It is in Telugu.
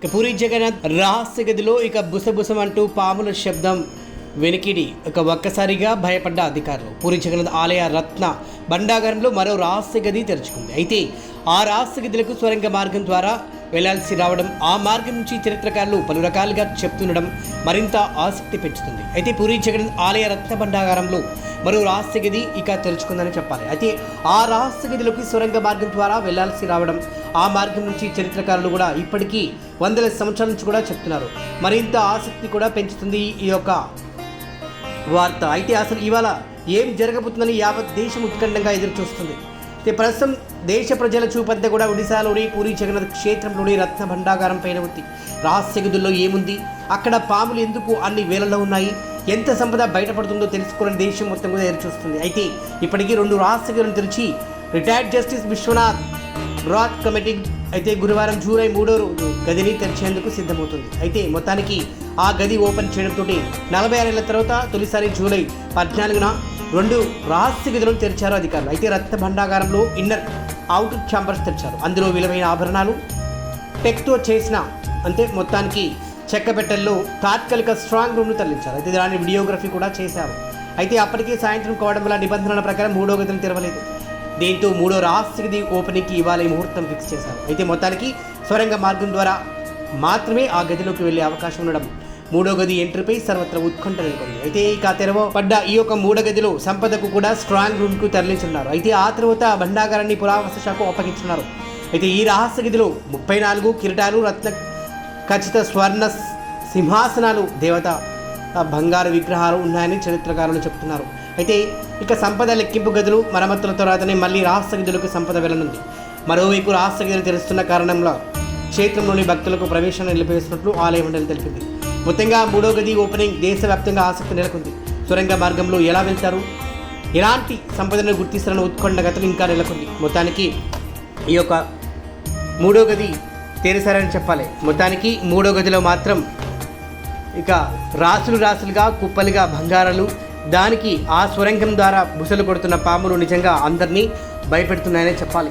ఇక పూరి జగన్నాథ్ రహస్య గదిలో ఇక బుసబుసం అంటూ పాముల శబ్దం వెనికిడి. ఇక ఒక్కసారిగా భయపడ్డ అధికారులు. పూరి జగన్నాథ్ ఆలయ రత్న భండాగారంలో మరో రహస్య గది తెరుచుకుంది. అయితే ఆ రహస్య గదులకు స్వరంగ మార్గం ద్వారా వెళ్ళాల్సి రావడం ఆ మార్గం నుంచి చరిత్రకారులు పలు రకాలుగా చెప్తుండడం మరింత ఆసక్తి పెంచుతుంది. అయితే పూరి జగన్నాథ్ ఆలయ రత్న భండాగారంలో మరో రహస్య గది ఇక తెరుచుకుందని చెప్పాలి. అయితే ఆ రహస్య గదిలోకి సొరంగ మార్గం ద్వారా వెళ్ళాల్సి రావడం ఆ మార్గం నుంచి చరిత్రకారులు కూడా ఇప్పటికీ వందల సంవత్సరాల నుంచి కూడా చెప్తున్నారు. మరింత ఆసక్తి కూడా పెంచుతుంది ఈ యొక్క వార్త. అయితే అసలు ఇవాళ ఏం జరగబోతుందని యావత్ దేశం ఉత్కంఠంగా ఎదురు చూస్తుంది అయితే ప్రస్తుతం దేశ ప్రజల చూపంతా కూడా ఒడిశాలోని పూరి జగన్నాథ్ క్షేత్రంలోని రత్న భండాగారం పైన ఉంది. రహస్య గదుల్లో ఏముంది? అక్కడ పాములు ఎందుకు అన్ని వేలలో ఉన్నాయి? ఎంత సంపద బయటపడుతుందో తెలుసుకోవాలని దేశం మొత్తం కూడా ఎదురు చూస్తుంది అయితే ఇప్పటికీ రెండు రహస్య గదులను తెరిచి రిటైర్డ్ జస్టిస్ విశ్వనాథ్ బ్రాత్ కమిటీ అయితే గురువారం జూలై మూడో రోజు గదిని తెరిచేందుకు సిద్ధమవుతుంది. అయితే మొత్తానికి ఆ గది ఓపెన్ చేయడంతో నలభై ఆరేళ్ళ తర్వాత తొలిసారి జూలై పద్నాలుగున రెండు రహస్య గదులను తెరిచారు అధికారులు. అయితే రత్న భండాగారంలో ఇన్నర్ అవుట్ ఛాంబర్స్ తెరిచారు. అందులో విలువైన ఆభరణాలు టెక్తో చేసిన అంటే మొత్తానికి చెక్క పెట్టెల్లో తాత్కాలిక స్ట్రాంగ్ రూమ్ను తరలించారు. అయితే దాని వీడియోగ్రఫీ కూడా చేశారు. అయితే అప్పటికే సాయంత్రం కావడం వల్ల నిబంధనల ప్రకారం మూడో గదిని తెరవలేదు. దీంతో మూడో రహస్య ఓపెనింగ్కి ఇవాళ ఈ ముహూర్తం ఫిక్స్ చేశారు. అయితే మొత్తానికి సొరంగ మార్గం ద్వారా మాత్రమే ఆ గదిలోకి వెళ్ళే అవకాశం ఉండడం మూడో గది ఎంట్రీపై సర్వత్రా ఉత్కంఠ నెలకొంది. అయితే ఇక తెరవ పడ్డ ఈ యొక్క మూడో గదిలో సంపదకు కూడా స్ట్రాంగ్ రూమ్కు తరలించున్నారు. అయితే ఆ తర్వాత భండాగారాన్ని పురావస్తు శాఖకు అప్పగించున్నారు అయితే ఈ రహస్య గదిలో ముప్పై నాలుగు కిరీటాలు రత్న ఖచ్చిత స్వర్ణ సింహాసనాలు దేవత బంగారు విగ్రహాలు ఉన్నాయని చరిత్రకారులు చెప్తున్నారు. అయితే ఇక సంపద లెక్కింపు గదులు మరమ్మతుల తర్వాతనే మళ్ళీ రహస్య గదులకు సంపద వెళ్ళనుంది మరోవైపు రహస్య గదులు తెరుస్తున్న కారణంలో క్షేత్రంలోని భక్తులకు ప్రవేశాన్ని నిలిపివేస్తున్నట్లు ఆలయ మండలి తెలిపింది. మొత్తంగా మూడో గది ఓపెనింగ్ దేశవ్యాప్తంగా ఆసక్తి నెలకొంది. సొరంగ మార్గంలో ఎలా వెళ్తారు? ఎలాంటి సంపదను గుర్తిస్తారన్న ఉత్కంఠ గతులు ఇంకా నెలకొంది. మొత్తానికి ఈ యొక్క మూడో గది తెరిసారని చెప్పాలి. మొత్తానికి మూడో గదిలో మాత్రం ఇక రాసులు రాసులుగా కుప్పలుగా బంగారాలు దానికి ఆ స్వరంగం ద్వారా బుసలు కొడుతున్న పాములు నిజంగా అందరినీ భయపెడుతున్నాయనే చెప్పాలి.